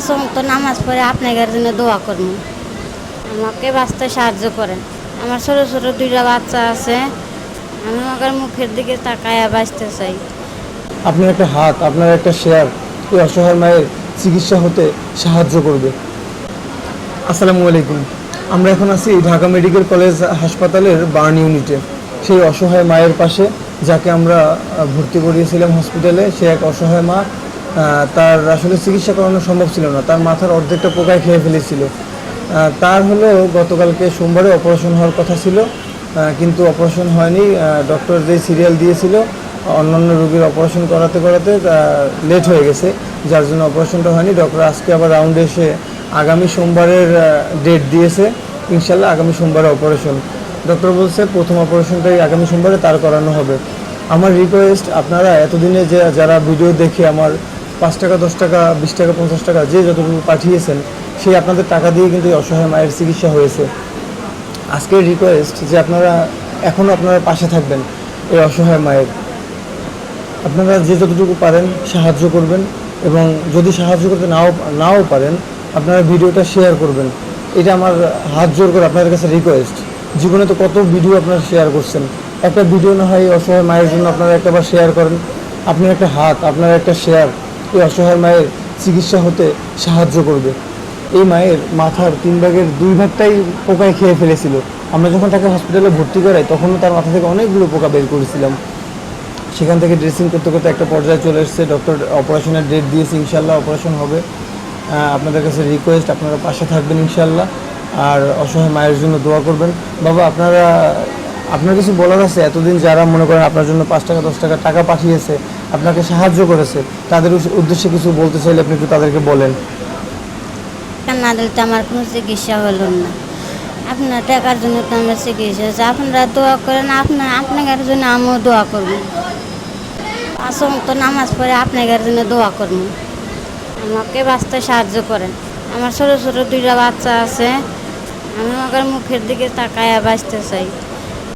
পাঁচ তো নামাজ পড়ে আপনাদের জন্য দোয়া করব। আমাকে বাঁচতে সাহায্য করেন। আমার ছোটো ছোটো দুইটা বাচ্চা আছে। আমি আমাকে মুখের দিকে তাকায়া বাঁচতে চাই। আপনার একটা হাত, আপনার একটা শেয়ার এই অসহায় মায়ের চিকিৎসা হতে সাহায্য করবে। আসসালামু আলাইকুম। আমরা এখন আছি ঢাকা মেডিকেল কলেজ হাসপাতালের বার্ন ইউনিটে। সেই অসহায় মায়ের পাশে যাকে আমরা ভর্তি করিয়েছিলাম হসপিটালে, সে এক অসহায় মা তার আসলে চিকিৎসা করানো সম্ভব ছিল না। তার মাথার অর্ধেকটা পোকায় খেয়ে ফেলেছিল। তার হলো গতকালকে সোমবারে অপারেশন হওয়ার কথা ছিল। কিন্তু অপারেশন হয়নি। ডক্টর যে সিরিয়াল দিয়েছিল, অন্যান্য রোগীর অপারেশন করাতে করাতে লেট হয়ে গেছে। যার জন্য অপারেশনটা হয়নি। ডক্টর আজকে আবার রাউন্ডে এসে আগামী সোমবারের ডেট দিয়েছে। ইনশাল্লাহ আগামী সোমবারে অপারেশন। ডক্টর বলছে, প্রথম অপারেশনটাই আগামী সোমবারে তার করানো হবে। আমার রিকোয়েস্ট আপনারা এতদিনে যে, যারা ভিডিও দেখে আমার পাঁচ টাকা, দশ টাকা, বিশ টাকা, পঞ্চাশ টাকা যে যতটুকু পাঠিয়েছেন, সেই আপনাদের টাকা দিয়ে কিন্তু এই অসহায় মায়ের চিকিৎসা হয়েছে। আজকের রিকোয়েস্ট যে আপনারা এখনও আপনারা পাশে থাকবেন এই অসহায় মায়ের। আপনারা যে যতটুকু পারেন সাহায্য করবেন এবং যদি সাহায্য করতে নাও নাও পারেন, আপনারা ভিডিওটা শেয়ার করবেন। এটা আমার হাত জোর করে আপনাদের কাছে রিকোয়েস্ট জীবনে তো কত ভিডিও আপনারা শেয়ার করছেন। একটা ভিডিও না হয় অসহায় মায়ের জন্য আপনারা একটাবার শেয়ার করেন। আপনার একটা হাত, আপনার একটা শেয়ার এই অসহায় মায়ের চিকিৎসা হতে সাহায্য করবে। এই মায়ের মাথার তিন ভাগের দুই ভাগটাই পোকায় খেয়ে ফেলেছিল। আমরা যখন তাকে হসপিটালে ভর্তি করাই, তখনও তার মাথা থেকে অনেকগুলো পোকা বের করেছিলাম। সেখান থেকে ড্রেসিং করতে করতে একটা পর্যায়ে চলে এসেছে। ডক্টর অপারেশনের ডেট দিয়েছে ইনশাল্লাহ অপারেশন হবে। আপনাদের কাছে রিকোয়েস্ট আপনারা পাশে থাকবেন ইনশাল্লাহ আর অসহায় মায়ের জন্য দোয়া করবেন। বাবা, আপনারা, আপনার কিছু বলার আছে? এতদিন যারা মনে করেন আপনার জন্য পাঁচ টাকা, দশ টাকা টাকা পাঠিয়েছে আপনাকে সাহায্য করেছে। তাদের উদ্দেশ্যে কিছু বলতে চাইলে আপনি একটু তাদেরকে বলেন। না দিলে তো আমার কোনো চিকিৎসা হলো না। আপনার টাকার জন্য তো আমার চিকিৎসা হচ্ছে আপনারা দোয়া করেন, আপনার, আপনাদের জন্য আমিও দোয়া করব। পাঁচ তো নামাজ পড়ে আপনাদের জন্য দোয়া করব। আমাকে বাঁচতে সাহায্য করেন। আমার ছোটো ছোটো দুইটা বাচ্চা আছে। আমি আমাকে মুখের দিকে তাকায়া বাঁচতে চাই।